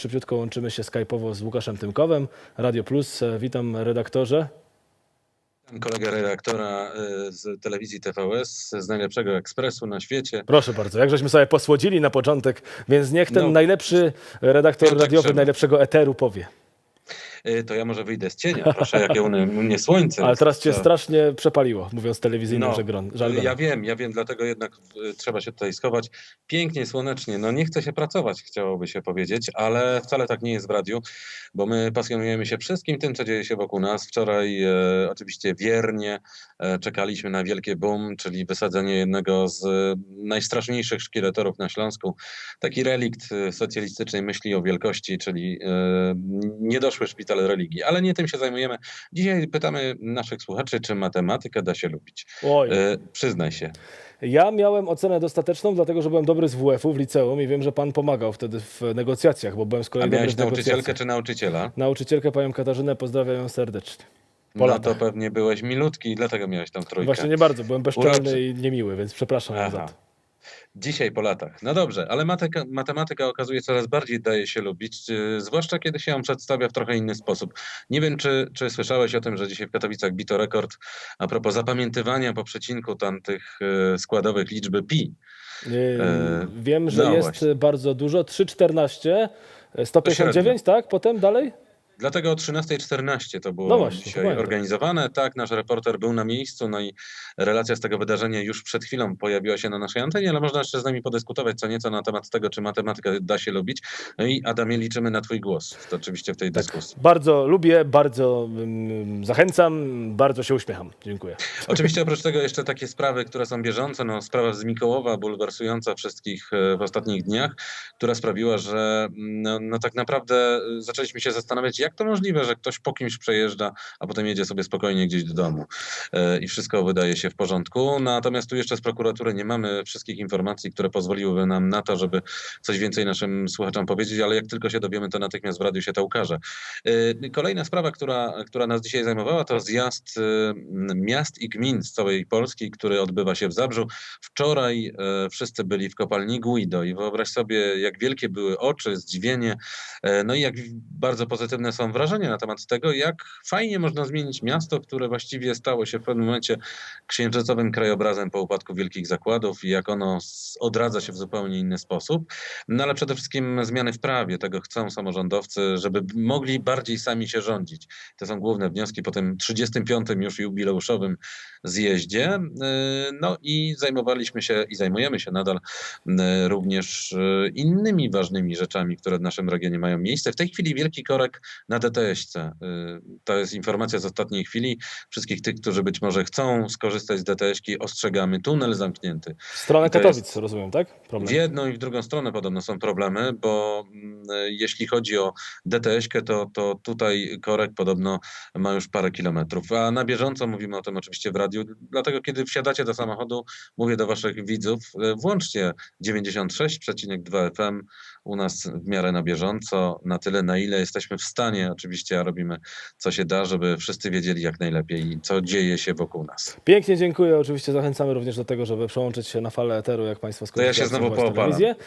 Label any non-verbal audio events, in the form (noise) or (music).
Szybciutko łączymy się skype'owo z Łukaszem Tymkowem, Radio Plus. E, Witam redaktorze. Kolega redaktora y, z telewizji TVS, z najlepszego ekspresu na świecie. Proszę bardzo, jak żeśmy sobie posłodzili na początek, więc niech ten No. najlepszy redaktor radiowy najlepszego eteru powie. Y, To ja może wyjdę z cienia, proszę, jakie u mnie- słońce. Ale teraz cię To- strasznie przepaliło, mówiąc telewizyjnym No, żargonem. Ja wiem, ja wiem, dlatego jednak trzeba się tutaj schować. Pięknie, słonecznie. No nie chce się pracować, chciałoby się powiedzieć, ale wcale tak nie jest w radiu, bo my pasjonujemy się wszystkim tym, co dzieje się wokół nas. Wczoraj e, oczywiście wiernie e, czekaliśmy na wielkie boom, czyli wysadzenie jednego z e, najstraszniejszych szkieletorów na Śląsku. Taki relikt e, socjalistycznej myśli o wielkości, czyli e, niedoszły szpital religii. Ale nie tym się zajmujemy. Dzisiaj pytamy naszych słuchaczy, czy matematykę da się lubić. Oj, E, przyznaj się. ja miałem ocenę dostateczną, dlatego że byłem dobry z WF-u w liceum i wiem, że pan pomagał wtedy w negocjacjach, bo byłem z A kolei dobry miałeś nauczycielkę czy nauczyciela? Nauczycielkę panią Katarzynę, pozdrawiam ją serdecznie. Po No to pewnie byłeś milutki i dlatego miałeś tą trójkę. Właśnie nie bardzo, byłem bezczelny Uroczy. i niemiły, więc przepraszam ją za Aha. to. Dzisiaj po latach. No dobrze, ale matyka, matematyka okazuje coraz bardziej daje się lubić, zwłaszcza kiedy się ją przedstawia w trochę inny sposób. Nie wiem, czy, czy słyszałeś o tym, że dzisiaj w Katowicach bito rekord a propos zapamiętywania po przecinku tamtych yy, składowych liczby pi. Yy, E, Wiem, że no jest właśnie. bardzo dużo. 3,14, e, 159, tak? Potem dalej? Dlatego o 13.14 to było No właśnie, dzisiaj organizowane. Tak, nasz reporter był na miejscu, no i relacja z tego wydarzenia już przed chwilą pojawiła się na naszej antenie, ale można jeszcze z nami podyskutować co nieco na temat tego, czy matematykę da się lubić. No i Adamie, liczymy na twój głos, to oczywiście w tej Tak. dyskusji. Bardzo lubię, bardzo mm, zachęcam, bardzo się uśmiecham. Dziękuję. Oczywiście (laughs) oprócz tego jeszcze takie sprawy, które są bieżące, no sprawa z Mikołowa, bulwersująca wszystkich e, w ostatnich dniach, która sprawiła, że mm, no, no tak naprawdę e, zaczęliśmy się zastanawiać, jak to możliwe, że ktoś po kimś przejeżdża, a potem jedzie sobie spokojnie gdzieś do domu e, i wszystko wydaje się w porządku. Natomiast tu jeszcze z prokuratury nie mamy wszystkich informacji, które pozwoliłyby nam na to, żeby coś więcej naszym słuchaczom powiedzieć, ale jak tylko się dowiemy, to natychmiast w radiu się to ukaże. E, Kolejna sprawa, która, która nas dzisiaj zajmowała, to zjazd e, miast i gmin z całej Polski, który odbywa się w Zabrzu. Wczoraj wszyscy byli w kopalni Guido i wyobraź sobie, jak wielkie były oczy, zdziwienie, no i jak bardzo pozytywne są wrażenia na temat tego, jak fajnie można zmienić miasto, które właściwie stało się w pewnym momencie księżycowym krajobrazem po upadku wielkich zakładów i jak ono odradza się w zupełnie inny sposób. No ale przede wszystkim zmiany w prawie, tego chcą samorządowcy, żeby mogli bardziej sami się rządzić. To są główne wnioski po tym 35. już jubileuszowym zjeździe. Yy, No i zajmowaliśmy się i zajmujemy się nadal yy, również yy, innymi ważnymi rzeczami, które w naszym regionie mają miejsce. W tej chwili wielki korek na DTS-ce. Yy, To jest informacja z ostatniej chwili. Wszystkich tych, którzy być może chcą skorzystać z DTS-ki, ostrzegamy. Tunel zamknięty. W stronę Katowic, jest- rozumiem, tak? Problem. W jedną i w drugą stronę podobno są problemy, bo mm, jeśli chodzi o DTS-kę, to, to tutaj korek podobno ma już parę kilometrów. A na bieżąco mówimy o tym oczywiście w radiu, dlatego kiedy wsiadacie do samochodu, mówię do waszych widzów, e, włączcie 96,2 FM u nas w miarę na bieżąco, na tyle na ile jesteśmy w stanie, oczywiście, robimy co się da, żeby wszyscy wiedzieli jak najlepiej, co dzieje się wokół nas. Pięknie dziękuję. Oczywiście zachęcamy również do tego, żeby przełączyć się na falę eteru, jak Państwo To ja się znowu poopalam. telewizję.